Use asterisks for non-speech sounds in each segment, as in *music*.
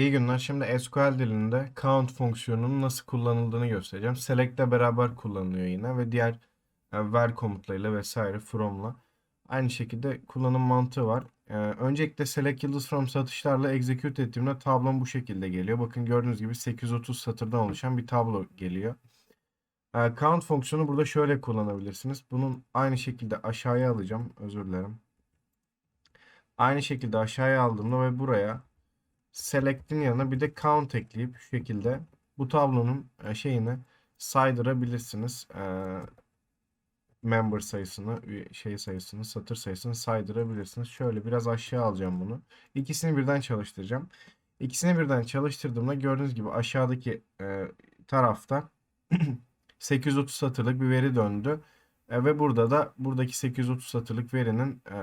İyi günler. Şimdi SQL dilinde count fonksiyonunun nasıl kullanıldığını göstereceğim. Select ile beraber kullanılıyor yine ve diğer e, where komutlarıyla vesaire from'la aynı şekilde kullanım mantığı var. E, öncelikle select yıldız from satışlarla execute ettiğimde tablom bu şekilde geliyor. Bakın gördüğünüz gibi 830 satırdan oluşan bir tablo geliyor. E, count fonksiyonu burada şöyle kullanabilirsiniz. Bunun aynı şekilde aşağıya alacağım. Özür dilerim. Aynı şekilde aşağıya aldığımda ve buraya select'in yanına bir de count ekleyip şu şekilde bu tablonun e, şeyini saydırabilirsiniz. E, member sayısını, şey sayısını, satır sayısını saydırabilirsiniz. Şöyle biraz aşağı alacağım bunu. İkisini birden çalıştıracağım. İkisini birden çalıştırdığımda gördüğünüz gibi aşağıdaki e, tarafta *clears throat* 830 satırlık bir veri döndü. E, ve burada da buradaki 830 satırlık verinin e,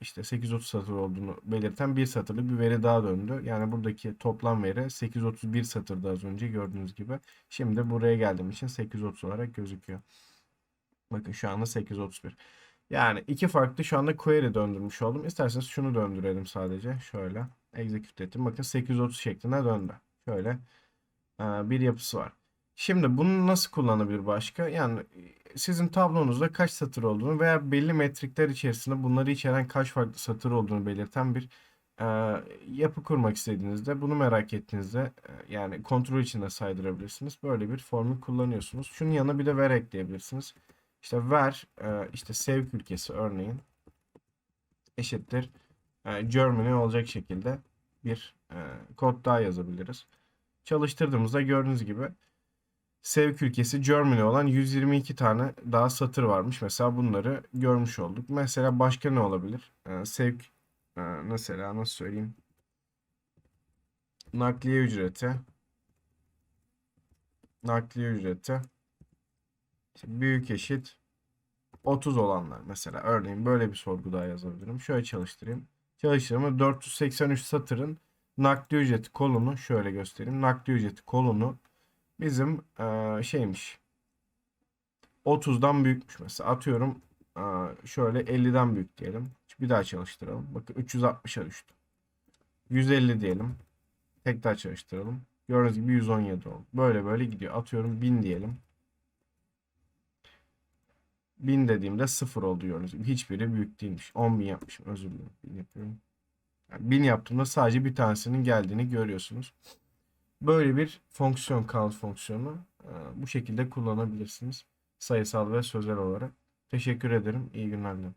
işte 830 satır olduğunu belirten bir satırlık bir veri daha döndü. Yani buradaki toplam veri 831 satırda az önce gördüğünüz gibi. Şimdi buraya geldiğim için 830 olarak gözüküyor. Bakın şu anda 831. Yani iki farklı şu anda query döndürmüş oldum. İsterseniz şunu döndürelim sadece. Şöyle execute ettim. Bakın 830 şeklinde döndü. Şöyle e, bir yapısı var. Şimdi bunu nasıl kullanabilir başka? Yani sizin tablonuzda kaç satır olduğunu veya belli metrikler içerisinde bunları içeren kaç farklı satır olduğunu belirten bir e, yapı kurmak istediğinizde bunu merak ettiğinizde e, yani kontrol içinde saydırabilirsiniz. Böyle bir formül kullanıyorsunuz. Şunun yanına bir de ver ekleyebilirsiniz. İşte ver e, işte sevk ülkesi örneğin eşittir e, Germany olacak şekilde bir e, kod daha yazabiliriz. Çalıştırdığımızda gördüğünüz gibi sevk ülkesi Germany olan 122 tane daha satır varmış. Mesela bunları görmüş olduk. Mesela başka ne olabilir? Ee, sevk e, mesela nasıl söyleyeyim? Nakliye ücreti. Nakliye ücreti. Büyük eşit 30 olanlar mesela. Örneğin böyle bir sorgu daha yazabilirim. Şöyle çalıştırayım. Çalıştırımı 483 satırın nakliye ücreti kolunu şöyle göstereyim. Nakliye ücreti kolunu bizim şeymiş. 30'dan büyükmüş mesela. Atıyorum şöyle 50'den büyük diyelim. Bir daha çalıştıralım. Bakın 360'a düştü. 150 diyelim. Tekrar çalıştıralım. Gördüğünüz gibi 117 oldu. Böyle böyle gidiyor. Atıyorum 1000 diyelim. 1000 dediğimde 0 oldu gördüğünüz gibi. Hiçbiri büyük değilmiş. 10.000 yapmışım. Özür dilerim. 1000 yapıyorum. Yani 1000 yaptığımda sadece bir tanesinin geldiğini görüyorsunuz Böyle bir fonksiyon count fonksiyonu e, bu şekilde kullanabilirsiniz. Sayısal ve sözel olarak. Teşekkür ederim. İyi günler dilerim.